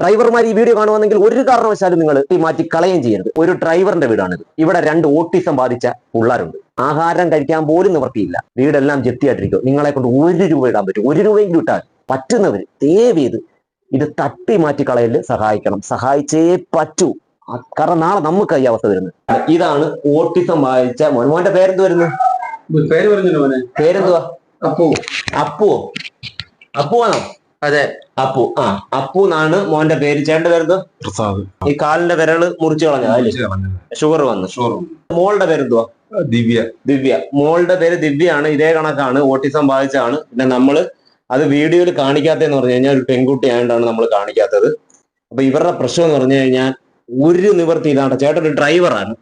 ഡ്രൈവർമാർ ഈ വീഡിയോ കാണുവാണെങ്കിൽ ഒരു കാരണവശാലും നിങ്ങൾ ഈ മാറ്റി കളയുകയും ചെയ്യരുത്. ഒരു ഡ്രൈവറിന്റെ വീടാണിത്. ഇവിടെ രണ്ട് ഓട്ടിസം ബാധിച്ച പിള്ളേരുണ്ട്. ആഹാരം കഴിക്കാൻ പോലും നിവർത്തിയില്ല. വീടെല്ലാം ജപ്തിയായിട്ടിരിക്കും നിങ്ങളെ കൊണ്ട് ഒരു രൂപ ഇടാൻ പറ്റും. ഒരു രൂപയെങ്കിലും ഇട്ടാൽ പറ്റുന്നവർ ദയവ് ചെയ്ത് ഇത് തട്ടി മാറ്റി കളയൽ സഹായിക്കണം. സഹായിച്ചേ പറ്റൂ. കാരണം നാളെ നമുക്ക് ഈ അവസ്ഥ വരുന്നത്. ഇതാണ് ഓട്ടിസം ബാധിച്ച മോൻ. മോന്റെ പേരെന്ത് വരുന്നു? പേര് പറഞ്ഞു മോനെ. പേരെന്തുവാ? അപ്പു. അപ്പു അപ്പുവാണോ? അതെ അപ്പു. ആ അപ്പു എന്നാണ് മോന്റെ പേര്. ചേട്ടന്റെ പേരെന്തോ? പ്രസാദ്. ഈ കാലിന്റെ വിരൾ മുറിച്ചു കളഞ്ഞത് ഷുഗർ വന്നു. ഷുഗർ മോളുടെ പേരെന്തുവാ? ദിവ്യ. ദിവ്യ. മോളുടെ പേര് ദിവ്യയാണ്. ഇതേ കണക്കാണ്. ഓട്ടിസം ബാധിച്ചാണ് പിന്നെ നമ്മൾ അത് വീഡിയോയിൽ കാണിക്കാത്തതെന്ന് പറഞ്ഞു കഴിഞ്ഞാൽ ഒരു പെൺകുട്ടി ആയതുകൊണ്ടാണ് നമ്മൾ കാണിക്കാത്തത്. അപ്പൊ ഇവരുടെ പ്രശ്നം എന്ന് പറഞ്ഞു കഴിഞ്ഞാൽ ഒരു നിവർത്തി ഇതാണ് ചേട്ടൻ ഒരു ഡ്രൈവറാണ്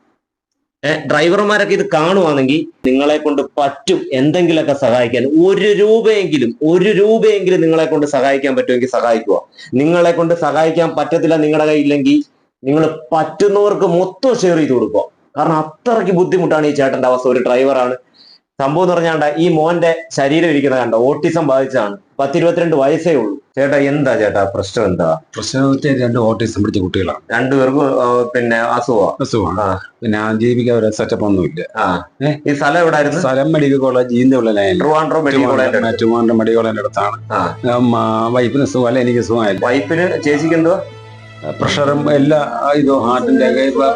ഡ്രൈവർമാരൊക്കെ ഇത് കാണുവാണെങ്കിൽ നിങ്ങളെ കൊണ്ട് പറ്റും എന്തെങ്കിലുമൊക്കെ സഹായിക്കാൻ. ഒരു രൂപയെങ്കിലും ഒരു രൂപയെങ്കിലും നിങ്ങളെ കൊണ്ട് സഹായിക്കാൻ പറ്റുമെങ്കിൽ സഹായിക്കുക. നിങ്ങളെ കൊണ്ട് സഹായിക്കാൻ പറ്റത്തില്ല നിങ്ങളുടെ കയ്യില്ലെങ്കിൽ നിങ്ങൾ പറ്റുന്നവർക്ക് മൊത്തം ഷെയർ ചെയ്ത് കൊടുക്കുക. കാരണം അത്രയ്ക്ക് ബുദ്ധിമുട്ടാണ് ഈ ചേട്ടന്റെ അവസ്ഥ. ഒരു ഡ്രൈവറാണ് സംഭവം എന്ന് പറഞ്ഞാണ്ട ഈ മോന്റെ ശരീരം ഇരിക്കുന്ന കണ്ടോ ഓട്ടിസം ബാധിച്ചാണ് പത്തിരുപത്തിരണ്ട് വയസ്സേ ഉള്ളൂ. ചേട്ടാ എന്താ ചേട്ടാ പ്രശ്നം എന്താ? പ്രശ്നം രണ്ട് ഓട്ടിസം പിടിച്ച കുട്ടികളാണ്. രണ്ടുപേർക്കും പിന്നെ അസുഖം? അസുഖമാണ്. പിന്നെ ജീവിക്കാൻ ഒരു സെറ്റപ്പ് ഒന്നുമില്ല ഈ സ്ഥലം എവിടായിരുന്നു? സ്ഥലം മെഡിക്കൽ കോളേജ് ജീന്റെ ഉള്ള line Trivandrum medical college Trivandrum medical കോളേജിന്റെ അടുത്താണ്. വൈഫിന് സുഖമല്ല എനിക്ക് സുഖമായില്ല വൈഫിന് ചേച്ചിക്ക് എന്തോ പ്രഷറും എല്ലാ ഇതും ഹാർട്ടിന്റെ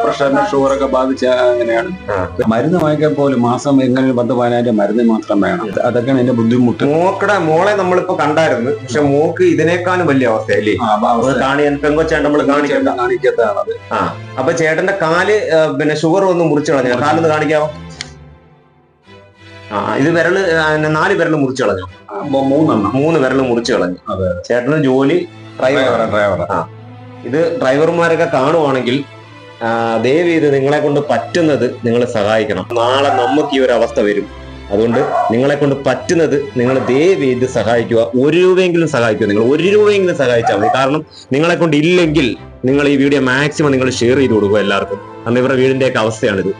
പ്രഷറിന് ഷുഗറൊക്കെ ബാധിച്ച അങ്ങനെയാണ്. ആ. മരുന്ന് വാങ്ങിക്കാൻ പോലും മാസം എങ്ങനെ പത്ത് പതിനായിരം മരുന്ന് മാത്രം വേണം. അതൊക്കെയാണ് എന്റെ ബുദ്ധിമുട്ട്. മോക്കടെ മോളെ നമ്മളിപ്പോ കണ്ടായിരുന്നു. പക്ഷെ മോക്ക് ഇതിനേക്കാളും വലിയ അവസ്ഥയല്ലേ ആ, കാണിയാൻ നമ്മൾ കാണിക്കണ്ട കാണിക്കാത്തതാണത് അപ്പൊ ചേട്ടന്റെ കാൽ പിന്നെ ഷുഗർ ഒന്ന് മുറിച്ചു കളഞ്ഞു? കാലൊന്ന് കാണിക്കാവോ? ആ ഇത് വിരൽ നാല് വിരൽ മുറിച്ചു കളഞ്ഞു? മൂന്നെണ്ണം. മൂന്ന് വിരൽ മുറിച്ചു കളഞ്ഞു. ചേട്ടന് ജോലി ഡ്രൈവർ ഡ്രൈവർ ഡ്രൈവർ ഇത് ഡ്രൈവർമാരൊക്കെ കാണുവാണെങ്കിൽ ദയവ് ഇത് നിങ്ങളെ കൊണ്ട് പറ്റുന്നത് നിങ്ങൾ സഹായിക്കണം. നാളെ നമുക്ക് ഈ ഒരു അവസ്ഥ വരും. അതുകൊണ്ട് നിങ്ങളെ കൊണ്ട് പറ്റുന്നത് നിങ്ങൾ ദയവ് ചെയ്ത് സഹായിക്കുക. ഒരു രൂപയെങ്കിലും സഹായിക്കുക. നിങ്ങൾ ഒരു രൂപയെങ്കിലും സഹായിച്ചാൽ മതി. കാരണം നിങ്ങളെ കൊണ്ട് ഇല്ലെങ്കിൽ നിങ്ങൾ ഈ വീഡിയോ മാക്സിമം നിങ്ങൾ ഷെയർ ചെയ്ത് കൊടുക്കുക എല്ലാവർക്കും. അന്ന് ഇവരുടെ വീടിന്റെയൊക്കെ അവസ്ഥയാണിത്.